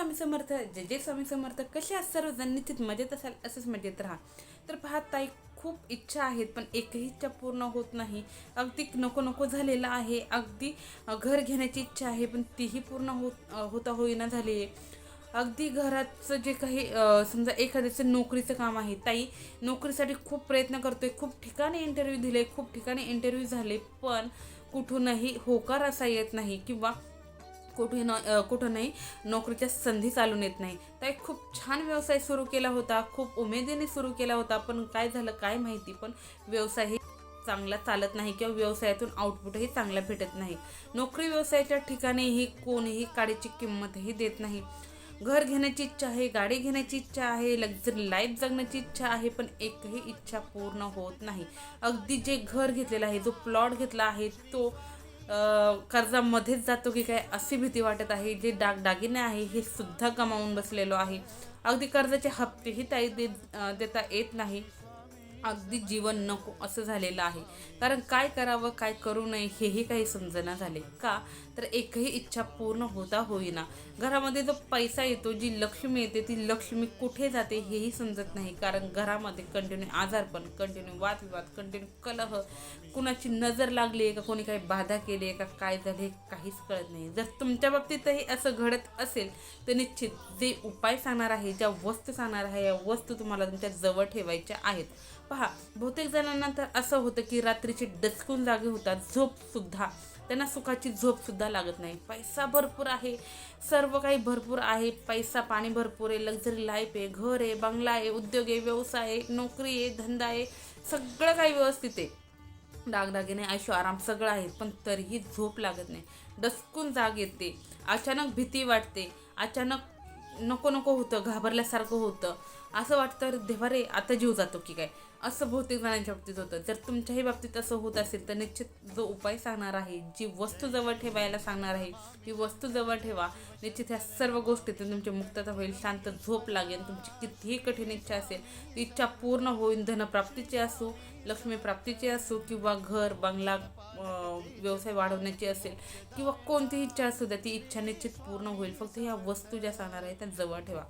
स्वामी समर्थ जे जे स्वामी समर्थ कसे असतात सर्वजण निश्चित मजेत असाल असंच मजेत राहा. तर पहा ताई खूप इच्छा आहेत पण एकही इच्छा पूर्ण होत नाही. अगदी नको नको झालेलं आहे. अगदी घर घेण्याची इच्छा आहे पण तीही पूर्ण होत होता होईना झाली. आहे अगदी घराचं जे काही समजा एखाद्याचं नोकरीचं काम आहे ताई नोकरीसाठी खूप प्रयत्न करतोय खूप ठिकाणी इंटरव्ह्यू दिले खूप ठिकाणी इंटरव्ह्यू झाले पण कुठूनही होकार असा येत नाही किंवा कुठे न कुठं कुठूनही नोकरीच्या संधी चालून येत नाही. ताई खूप छान व्यवसाय सुरू केला होता खूप उमेदीने सुरू केला होता पण काय झालं काय माहिती पण व्यवसाय हे चांगला चालत नाही किंवा व्यवसायातून आउटपुटही चांगला भेटत नाही. नोकरी व्यवसायाच्या ठिकाणीही कोणीही काडीची किंमतही देत नाही. घर घेण्याची इच्छा आहे गाडी घेण्याची इच्छा आहे लक्झरी लाईफ जगण्याची इच्छा आहे पण एकही इच्छा पूर्ण होत नाही. अगदी जे घर घेतलेलं आहे जो प्लॉट घेतला आहे तो कर्जामध्येच जातो की काय अशी भीती वाटत आहे जे दागदागिने आहे हे सुद्धा कमावून बसलेलो आहे. अगदी कर्जाचे हप्तेही ताई देत देता येत नाही. अगदी जीवन नको असं झालेलं आहे. कारण काय करावं काय करू नये हेही काही समजना झाले का? तर एकही इच्छा पूर्ण होता होईना. घरामध्ये जो पैसा येतो जी लक्ष्मी येते ती लक्ष्मी कुठे जाते हेही समजत नाही. कारण घरामध्ये कंटिन्यू आजारपण कंटिन्यू वादविवाद कंटिन्यू कलह. कुणाची नजर लागली आहे का? कोणी काही बाधा केली आहे का? काय झाले काहीच कळत नाही. जर तुमच्या बाबतीतही असं घडत असेल तर निश्चित जे उपाय सांगणार आहे ज्या वस्तू सांगणार आहे या वस्तू तुम्हाला तुमच्या जवळ ठेवायच्या आहेत. पहा बहुतेक जणांना तर असं होतं की रात्रीचे डचकून जागे होतात झोप सुद्धा. त्यांना सुखाची झोप सुद्धा लागत नाही. पैसा भरपूर आहे सर्व काही भरपूर आहे पैसा पाणी भरपूर आहे लक्झरी लाईफ आहे घर आहे बंगला आहे उद्योग आहे व्यवसाय आहे नोकरी आहे धंदा आहे सगळं काही व्यवस्थित आहे. दागदागिने ऐशो आराम सगळं आहे पण तरीही झोप लागत नाही. डसकून जाग येते अचानक भीती वाटते अचानक नको नको होतं घाबरल्यासारखं होतं. असं वाटतं देवा रे आता जीव जातो की काय? असं बहुतेक जणांच्या बाबतीत होतं. जर तुमच्याही बाबतीत असं होत असेल तर निश्चित जो उपाय सांगणार आहे जी वस्तू जवळ ठेवायला सांगणार आहे ती वस्तू जवळ ठेवा. निश्चित ह्या सर्व गोष्टीतून तुमची मुक्तता होईल शांत झोप लागेल तुमची कितीही कठीण इच्छा असेल ती इच्छा पूर्ण होईल धनप्राप्तीची असो लक्ष्मी प्राप्तीची असो किंवा घर बंगला व्यवसाय वाढवण्याची असेल किंवा कोणतीही इच्छा असू द्या ती इच्छा निश्चित पूर्ण होईल. फक्त ह्या वस्तू ज्या सांगणार आहे त्या जवळ ठेवा.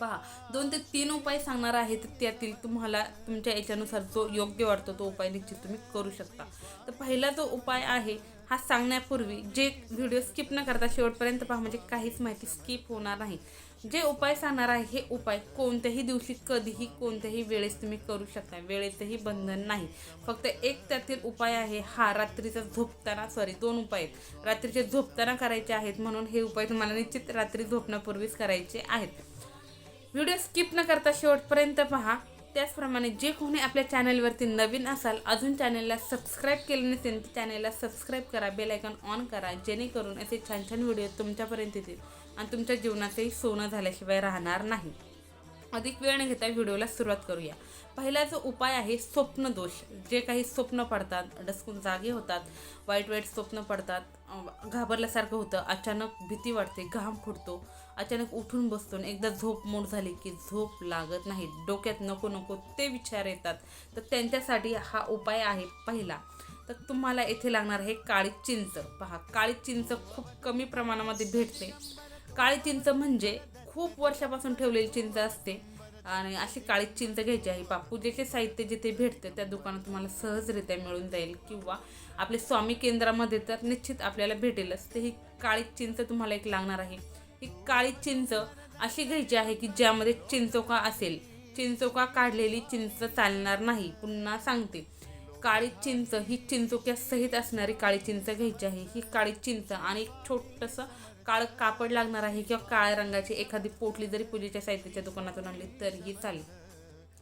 पहा दोन ते तीन उपाय सांगणार आहे तर त्यातील तुम्हाला तुमच्या याच्यानुसार जो योग्य वाटतो तो उपाय निश्चित तुम्ही करू शकता. तर पहिला जो उपाय आहे हा सांगण्यापूर्वी जे व्हिडिओ स्किप न करता शेवटपर्यंत पहा म्हणजे काहीच माहिती स्किप होणार नाही. जे उपाय सांगणार आहे हे उपाय कोणत्याही दिवशी कधीही कोणत्याही वेळेस तुम्ही करू शकता. वेळेचंही बंधन नाही. फक्त एक त्यातील उपाय आहे हा रात्रीचा झोपताना सॉरी दोन उपाय आहेत. रात्रीचे झोपताना करायचे आहेत म्हणून हे उपाय तुम्हाला निश्चित रात्री झोपण्यापूर्वीच करायचे आहेत. व्हिडिओ स्किप न करता शेवटपर्यंत पहा. त्याचप्रमाणे जे कोणी आपल्या चॅनलवरती नवीन असाल अजून चॅनलला सबस्क्राईब केलं नसेल तर चॅनलला सबस्क्राईब करा बेल आयकॉन ऑन करा जेणेकरून असे छान छान व्हिडिओ तुमच्यापर्यंत येतील आणि तुमच्या जीवनातही सोनं झाल्याशिवाय राहणार नाही. अधिक वेळ न घेता व्हिडिओला सुरुवात करूया. पहिला जो उपाय आहे स्वप्न दोष. जे काही स्वप्न पडतात डसकून जागे होतात वाईट वाईट स्वप्न पडतात घाबरल्यासारखं होतं अचानक भीती वाटते घाम फुटतो अचानक उठून बसतो आणि एकदा झोप मोड झाली की झोप लागत नाही. डोक्यात नको नको ते विचार येतात. तर त्यांच्यासाठी हा उपाय आहे पहिला. तर तुम्हाला येथे लागणार आहे काळी चिंच. पहा काळी चिंच खूप कमी प्रमाणामध्ये भेटते. काळी चिंच म्हणजे खूप वर्षापासून ठेवलेली चिंच असते. आणि अशी काळी चिंच घ्यायची आहे बापूजेचे साहित्य जिथे भेटते त्या दुकानात तुम्हाला सहजरित्या मिळून जाईल. किंवा आपले स्वामी केंद्रामध्ये तर निश्चित आपल्याला भेटेलच. ते ही काळी चिंच तुम्हाला एक लागणार आहे. ही काळी चिंच अशी घ्यायची आहे की ज्यामध्ये चिंचोका असेल. चिंचोका काढलेली चिंच चालणार नाही. पुन्हा सांगते. काळी चिंच ही चिंचोक्यासहित असणारी काळी चिंच घ्यायची आहे. ही काळी चिंच आणि एक छोटंसं काळं कापड लागणार आहे किंवा काळ्या रंगाची एखादी पोटली जरी पूजेच्या साहित्याच्या दुकानातून आणली तरीही चालेल.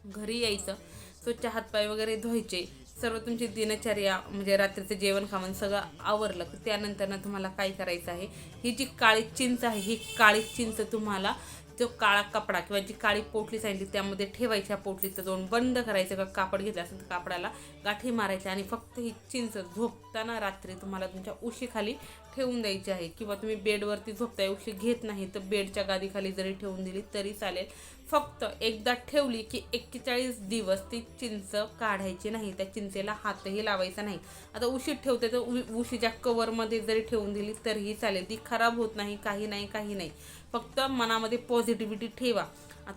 घरी यायचं स्वच्छ हातपाय वगैरे धुवायचे सर्व तुमची दिनचर्या म्हणजे रात्रीचं जेवण खावण सगळं आवरलं की त्यानंतर तुम्हाला काय करायचं आहे? ही जी काळी चिंच आहे ही काळी चिंच तुम्हाला जो काळा कपडा किंवा जी काळी पोटली सांगितली त्यामध्ये ठेवायच्या पोटलीचं दोन बंद करायचं का कापड घेतलं असेल तर कापडाला गाठी मारायची आणि फक्त ही चिंच झोपताना रात्री तुम्हाला तुमच्या उशीखाली ठेवून द्यायची आहे. किंवा तुम्ही बेडवरती झोपताय उशी घेत नाही तर बेडच्या गादीखाली जरी ठेवून दिली तरी चालेल. फक्त एकदा ठेवली की एक्केचाळीस दिवस ती चिंच काढायची नाही. त्या चिंचेला हातही लावायचा नाही. आता उशीत ठेवते तर उ उशीच्या कवरमध्ये जरी ठेवून दिली तरीही चालेल. ती खराब होत नाही काही नाही काही नाही. फक्त मनामध्ये पॉझिटिव्हिटी ठेवा.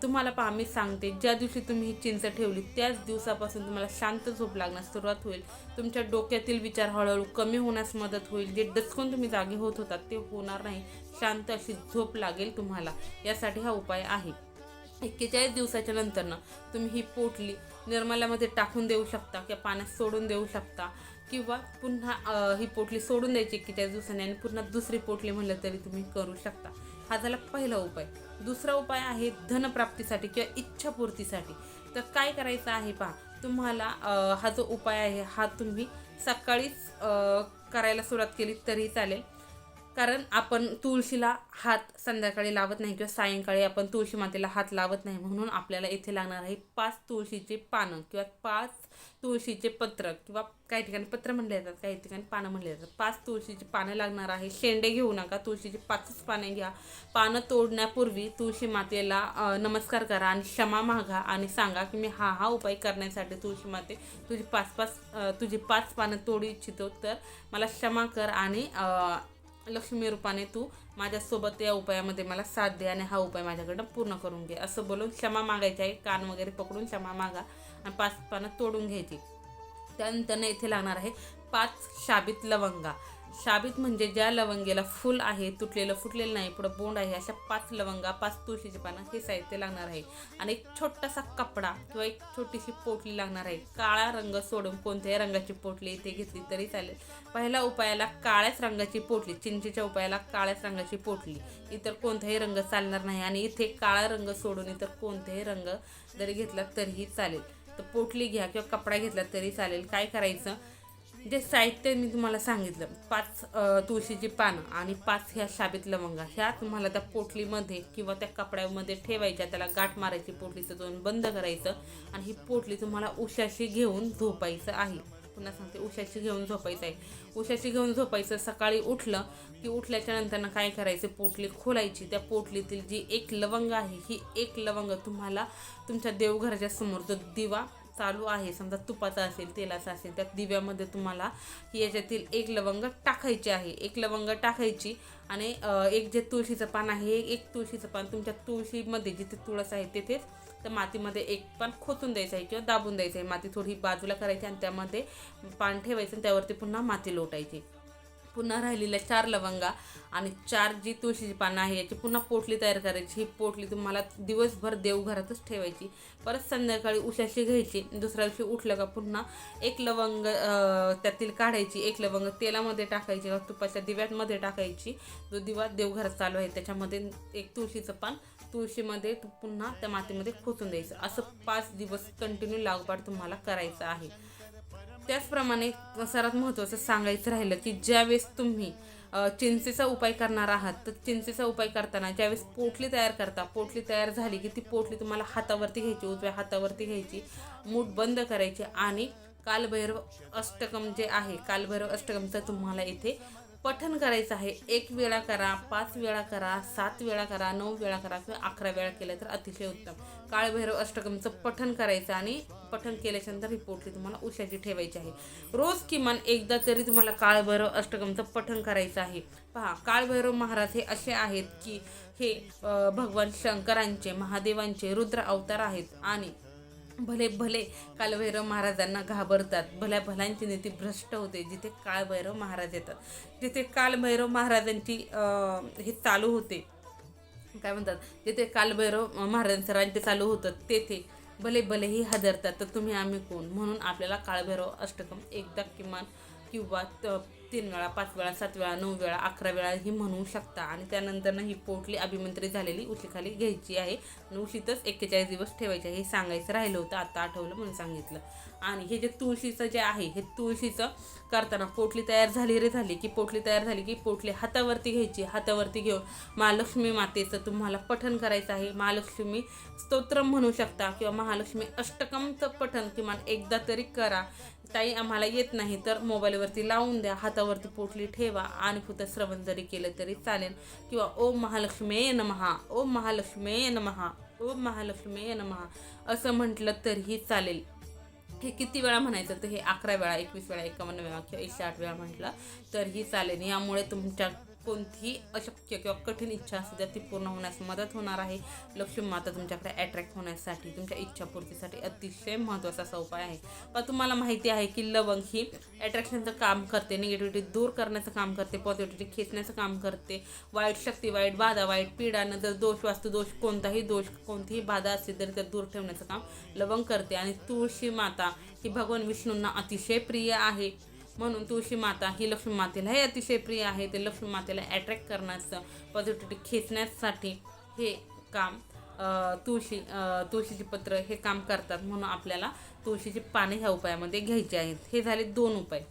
तुम्हाला पहा मी सांगते ज्या दिवशी तुम्ही ही चिंच ठेवली त्याच दिवसापासून तुम्हाला शांत झोप लागण्यास सुरुवात होईल. तुमच्या डोक्यातील विचार हळूहळू कमी होण्यास मदत होईल. जे डचकून तुम्ही जागे होत होतात ते होणार नाही. शांत अशी झोप लागेल तुम्हाला. यासाठी हा उपाय आहे. एक्केचाळीस दिवसाच्या नंतरनं तुम्ही ही पोटली निर्मल्यामध्ये टाकून देऊ शकता किंवा पाण्यात सोडून देऊ शकता. किंवा पुन्हा ही पोटली सोडून द्यायची एक्केचाळीस दिवसांनी आणि पुन्हा दुसरी पोटली म्हणलं तरी तुम्ही करू शकता. हा झाला पहिला उपाय. दुसरा उपाय आहे धनप्राप्तीसाठी किंवा इच्छापूर्तीसाठी. तर काय करायचं आहे पहा तुम्हाला हा जो उपाय आहे हा तुम्ही सकाळीच करायला सुरुवात केली तरी चालेल. कारण आपण तुळशीला हात संध्याकाळी लावत नाही किंवा सायंकाळी आपण तुळशी मातेला हात लावत नाही. म्हणून आपल्याला इथे लागणार आहे पाच तुळशीचे पानं किंवा पाच तुळशीचे पत्र किंवा काही ठिकाणी पत्र म्हणले जातात काही ठिकाणी पानं म्हणले जातात. पाच तुळशीची पानं लागणार आहे. शेंडे घेऊ नका. तुळशीची पाचच पाने घ्या. पानं तोडण्यापूर्वी तुळशी मातेला नमस्कार करा आणि क्षमा मागा आणि सांगा की मी हा हा उपाय करण्यासाठी तुळशी माते तुझी पाच पाच तुझी पाच पानं तोडू इच्छितो. तर मला क्षमा कर आणि लक्ष्मी रूपाने तू माझ्यासोबत या उपायामध्ये मला साथ दे आणि हा उपाय माझ्याकडनं पूर्ण करून घे. असं बोलून क्षमा मागायची आहे कान वगैरे पकडून क्षमा मागा आणि पाच पानं तोडून घ्यायची. त्यानंतर इथे लागणार आहे पाच शाबित लवंगा. शाबित म्हणजे ज्या लवंगेला फुल आहे तुटलेलं फुटलेलं नाही पुढं बोंड आहे अशा पाच लवंगा पाच तुळशीची पानं हे साहित्य लागणार आहे. आणि एक छोटासा कपडा किंवा एक छोटीशी पोटली लागणार आहे. काळा रंग सोडून कोणत्याही रंगाची पोटली इथे घेतली तरी चालेल. पहिल्या उपायाला काळ्याच रंगाची पोटली चिंचेच्या उपायाला काळ्याच रंगाची पोटली. इतर कोणताही रंग चालणार नाही आणि इथे काळा रंग सोडून इतर कोणताही रंग जरी घेतला तरीही चालेल. तर पोटली घ्या किंवा कपडा घेतला तरी चालेल. काय करायचं? जे साहित्य मी तुम्हाला सांगितलं पाच तुळशीची पानं आणि पाच ह्या शाबीत लवंगा ह्या तुम्हाला त्या पोटलीमध्ये किंवा त्या कपड्यामध्ये ठेवायच्या त्याला गाठ मारायची पोटलीचं दोन बंद करायचं आणि ही पोटली तुम्हाला उशाशी घेऊन झोपायचं आहे. पुन्हा सांगते उशाशी घेऊन झोपायचं आहे. उशाशी घेऊन झोपायचं सकाळी उठलं की उठल्याच्या नंतरनं काय करायचं? पोटली खोलायची. त्या पोटलीतील जी एक लवंग आहे ही एक लवंग तुम्हाला तुमच्या देवघराच्या समोर जो दिवा चालू आहे. समजा तुपाचा असेल तेलाचा असेल त्या दिव्यामध्ये तुम्हाला याच्यातील एक लवंग टाकायची आहे. एक लवंग टाकायची आणि एक जे तुळशीचं पान आहे हे एक तुळशीचं पान तुमच्या तुळशीमध्ये जिथे तुळस आहे तेथेच त्या मातीमध्ये एक पान खोचून द्यायचं आहे किंवा दाबून द्यायचं आहे. माती थोडी बाजूला करायची आणि त्यामध्ये पान ठेवायचं आणि त्यावरती पुन्हा माती लोटायची. पुन्हा राहिलेल्या चार लवंगा आणि चार जी तुळशीची पानं आहे याची पुन्हा पोटली तयार करायची. ही पोटली तुम्हाला दिवसभर देवघरातच ठेवायची. परत संध्याकाळी उशाशी घ्यायची. दुसऱ्या दिवशी उठलं का पुन्हा एक लवंग त्यातील काढायची. एक लवंग तेलामध्ये टाकायची किंवा तुपाच्या दिव्यामध्ये टाकायची. जो दिवा देवघरात चालू आहे त्याच्यामध्ये एक तुळशीचं पान तुळशीमध्ये पुन्हा त्या मातीमध्ये खोचून द्यायचं. असं पाच दिवस कंटिन्यू लागपाट तुम्हाला करायचं आहे. त्याचप्रमाणे सर्वात महत्त्वाचं सांगायचं राहिलं की ज्यावेळेस तुम्ही चिंचेचा उपाय करणार आहात तर चिंचेचा उपाय करताना ज्यावेळेस पोटली तयार करता पोटली तयार झाली की ती पोटली तुम्हाला हातावरती घ्यायची उजव्या हातावरती घ्यायची मूठ बंद करायची आणि कालभैरव अष्टकम जे आहे कालभैरव अष्टकमचं तुम्हाला इथे पठन करायचं आहे. एक वेळा करा पाच वेळा करा सात वेळा करा नऊ वेळा करा किंवा अकरा वेळा केलं तर अतिशय उत्तम. काळभैरव अष्टकमचं पठन करायचं आणि पठन केल्याच्यानंतर रिपोर्टली ही पोटली तुम्हाला उशाची ठेवायची आहे. रोज किमान एकदा तरी तुम्हाला काळभैरव अष्टकमचं पठन करायचं आहे. पहा काळभैरव महाराज हे असे आहेत की हे भगवान शंकरांचे महादेवांचे रुद्र अवतार आहेत आणि भले भले कालभैरव महाराजांना घाबरतात. भल्या भल्यांची नीती भ्रष्ट होते जिथे काळभैरव महाराज येतात. जिथे कालभैरव महाराजांची हे चालू होते. काय म्हणतात? जिथे कालभैरव महाराजांचं राज्य चालू होतं तेथे भले भलेही हादरतात तर तुम्ही आम्ही कोण? म्हणून आपल्याला काळभैरव अष्टकम एकदा किमान किंवा तीन वेळा पाच वेळा सात वेळा नऊ वेळा अकरा वेळा ही म्हणू शकता. आणि त्यानंतरनं ही पोटली अभिमंत्रित झालेली उशीखाली घ्यायची आहे. आणि उशीतच एक्केचाळीस दिवस ठेवायचे आहे हे सांगायचं राहिलं होतं आता आठवलं म्हणून सांगितलं. आणि हे जे तुळशीचं जे आहे हे तुळशीचं करताना पोटली तयार झाली रे झाली की पोटली तयार झाली की पोटली हातावरती घ्यायची. हातावरती घेऊन महालक्ष्मी मातेचं तुम्हाला पठण करायचं आहे. महालक्ष्मी स्तोत्र म्हणू शकता किंवा महालक्ष्मी अष्टकमचं पठण किमान एकदा तरी करा. ताई आम्हाला येत नाही तर मोबाईलवरती लावून द्या. हातावरती पोटली ठेवा. आणि फक्त श्रवण जरी केलं तरी चालेल. किंवा ओम महालक्ष्मी नमहा ओम महालक्ष्मी नमहा ओम महालक्ष्मी नमहा असं म्हटलं तरीही चालेल. हे किती वेळा म्हणायचं? तर हे अकरा वेळा एकवीस वेळा एकावन्न वेळा किंवा एकशे आठ वेळा म्हटलं तरीही चालेल. यामुळे तुमच्या कोणतीही अशक्य किंवा कठीण इच्छा असू द्या ती पूर्ण होण्यास मदत होणार आहे. लक्ष्मी माता तुमच्याकडे अट्रॅक्ट होण्यासाठी तुमच्या इच्छापूर्तीसाठी अतिशय महत्त्वाचा असा उपाय आहे. पण तुम्हाला माहिती आहे की लवंग ही अट्रॅक्शनचं काम करते निगेटिव्हिटी दूर करण्याचं काम करते पॉझिटिव्हिटी खेचण्याचं काम करते. वाईट शक्ती वाईट बाधा वाईट पीडा नंतर दोष वास्तू दोष कोणताही दोष कोणतीही बाधा असली तरी त्या दूर ठेवण्याचं काम लवंग करते. आणि तुळशी माता ही भगवान विष्णूंना अतिशय प्रिय आहे. म्हणून तुळशी माता ही लक्ष्मी मातेलाही अतिशय प्रिय आहे. ते लक्ष्मी मातेला अट्रॅक्ट करण्याचं पॉझिटिव्हिटी खेचण्यासाठी हे काम तुळशी तुळशीची पत्र हे काम करतात म्हणून आपल्याला तुळशीची पाने ह्या उपायामध्ये घ्यायची आहेत. हे झाले दोन उपाय.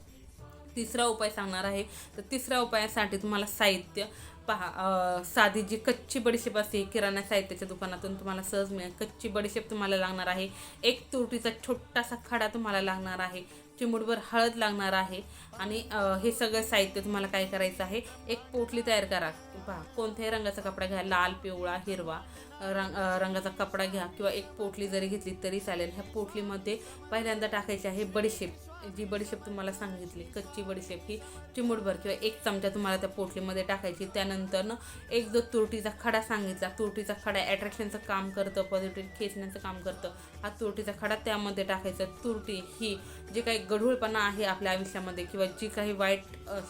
तिसरा उपाय सांगणार आहे. तर तिसऱ्या उपायासाठी तुम्हाला साहित्य पहा साधी जी कच्ची बडीशेप असते किराणा साहित्याच्या दुकानातून तुम्हाला सहज मिळेल. कच्ची बडीशेप तुम्हाला लागणार आहे. एक तुरटीचा छोटासा खडा तुम्हाला लागणार आहे. चिमुडभर हळद लागणार आहे. आणि हे सगळं साहित्य तुम्हाला काय करायचं आहे? एक पोटली तयार करा. पहा कोणत्याही रंगाचा कपडा घ्या लाल पिवळा हिरवा रंग रंगाचा कपडा घ्या किंवा एक पोटली जरी घेतली तरी चालेल. ह्या पोटलीमध्ये पहिल्यांदा टाकायची आहे बडीशेप. जी बडीशेप तुम्हाला सांगितली कच्ची बडीशेप ही चिमुटभर किंवा एक चमचा तुम्हाला त्या पोटलीमध्ये टाकायची. त्यानंतर एक जो तुरटीचा खडा सांगितला तुरटीचा खडा ॲट्रॅक्शनचं काम करतं पॉझिटिव्ह खेचण्याचं काम करतं. हा तुरटीचा खडा त्यामध्ये टाकायचा. तुरटी ही जे काही गढूळपणा आहे आपल्या आयुष्यामध्ये किंवा जी काही वाईट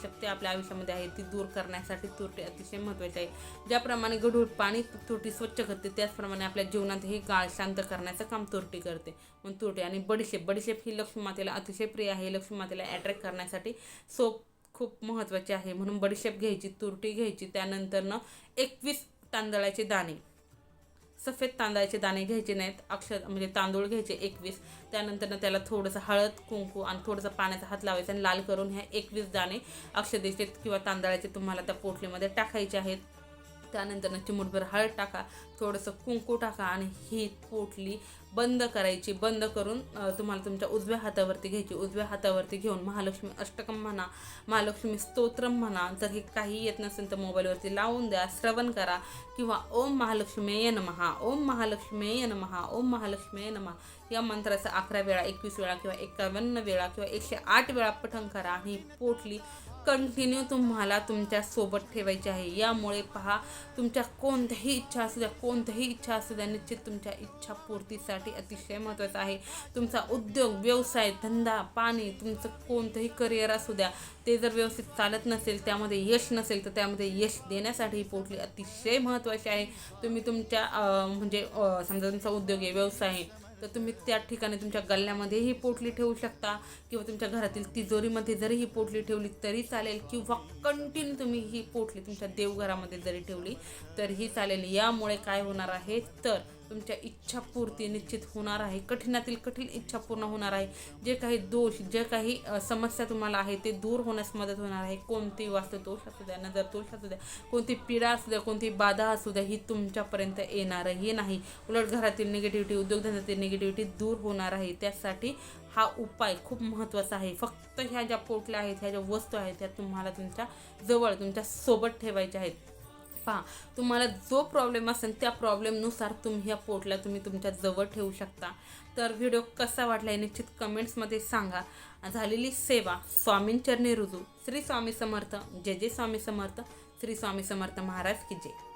शक्ती आपल्या आयुष्यामध्ये आहे ती दूर करण्यासाठी तुरटी अतिशय महत्त्वाची आहे. ज्याप्रमाणे गढूळ पाणी तुरटी स्वच्छ करते त्याचप्रमाणे आपल्या जीवनातही गाळ शांत करण्याचं काम तुरटी करते. मग तुरटी आणि बडीशेप बडीशेप ही लक्ष्मी मातेला अतिशय प्रिय आहे. लक्ष्मी मातेला अट्रॅक्ट करण्यासाठी सोप खूप महत्त्वाची आहे. म्हणून बडीशेप घ्यायची तुरटी घ्यायची त्यानंतरनं एकवीस तांदळाचे दाणे. सफेद तांदळाचे दाणे घ्यायचे नाहीत अक्षर म्हणजे तांदूळ घ्यायचे एकवीस. त्यानंतर त्याला थोडंसं हळद कुंकू आणि थोडंसं पाण्याचा हात लावायचा आणि लाल करून ह्या एकवीस दाणे अक्षदेचे किंवा तांदळाचे तुम्हाला त्या पोटलीमध्ये टाकायचे आहेत. त्यानंतर चिमूटभर हळद टाका थोडंसं कुंकू टाका आणि ही पोटली बंद करायची. बंद करून तुम्हाला तुमच्या उजव्या हातावरती घ्यायची. उजव्या हातावरती घेऊन महालक्ष्मी अष्टकम म्हणा महालक्ष्मी स्तोत्रम म्हणा जर हे काही येत नसेल तर मोबाईलवरती लावून द्या श्रवण करा किंवा ओम महालक्ष्मीय नमहा ओम महालक्ष्मीय नमहा ओम महालक्ष्मीय नमहा या मंत्राचा अकरा वेळा एकवीस वेळा किंवा एकावन्न वेळा किंवा एकशे आठ वेळा पठण करा आणि ही पोटली कंटिन्यू तुम्हाला तुमच्यासोबत ठेवायची आहे. यामुळे पहा तुमच्या कोणत्याही इच्छा असू द्या कोणत्याही इच्छा असू द्या निश्चित तुमच्या इच्छापूर्तीसाठी अतिशय महत्त्वाचं आहे. तुमचा उद्योग व्यवसाय धंदा पाणी तुमचं कोणतंही करिअर असू द्या ते जर व्यवस्थित चालत नसेल त्यामध्ये यश नसेल तर त्यामध्ये यश देण्यासाठी ही पोटली अतिशय महत्त्वाची आहे. तुम्ही तुमच्या म्हणजे समजा तुमचा उद्योग आहे व्यवसाय आहे तर तुम्ही त्या ठिकाणी तुमच्या गल्ल्यामध्ये ही पोटली ठेवू शकता किंवा तुमच्या घरातील तिजोरीमध्ये जरी ही पोटली ठेवली तरी चालेल किंवा कंटिन्यू तुम्ही ही पोटली तुमच्या देवघरामध्ये जरी ठेवली तरीही चालेल. यामुळे काय होणार आहे? तर तुमच्या इच्छापूर्ती निश्चित होणार आहे. कठीणातील कठीण इच्छा पूर्ण होणार आहे. जे काही दोष जे काही समस्या तुम्हाला आहे ते दूर होण्यास मदत होणार आहे. कोणती वास्तू दोष असू द्या नजर दोष असू द्या कोणती पीडा असू द्या कोणती बाधा असू द्या ही तुमच्यापर्यंत येणारही नाही. उलट घरातील निगेटिव्हिटी उद्योगधंद्यातील निगेटिव्हिटी दूर होणार आहे. त्यासाठी हा उपाय खूप महत्त्वाचा आहे. फक्त ह्या ज्या पोटल्या आहेत ह्या ज्या वस्तू आहेत त्या तुम्हाला तुमच्या जवळ तुमच्यासोबत ठेवायच्या आहेत. पहा तुम्हाला जो प्रॉब्लेम असेल त्या प्रॉब्लेमनुसार तुम्ही या पोर्टला तुम्ही तुमच्या जवळ ठेवू शकता. तर व्हिडिओ कसा वाटला हे निश्चित कमेंट्समध्ये सांगा. झालेली सेवा स्वामींचरणी रुजू. श्री स्वामी समर्थ. जय जय स्वामी समर्थ. श्री स्वामी समर्थ महाराज की जय.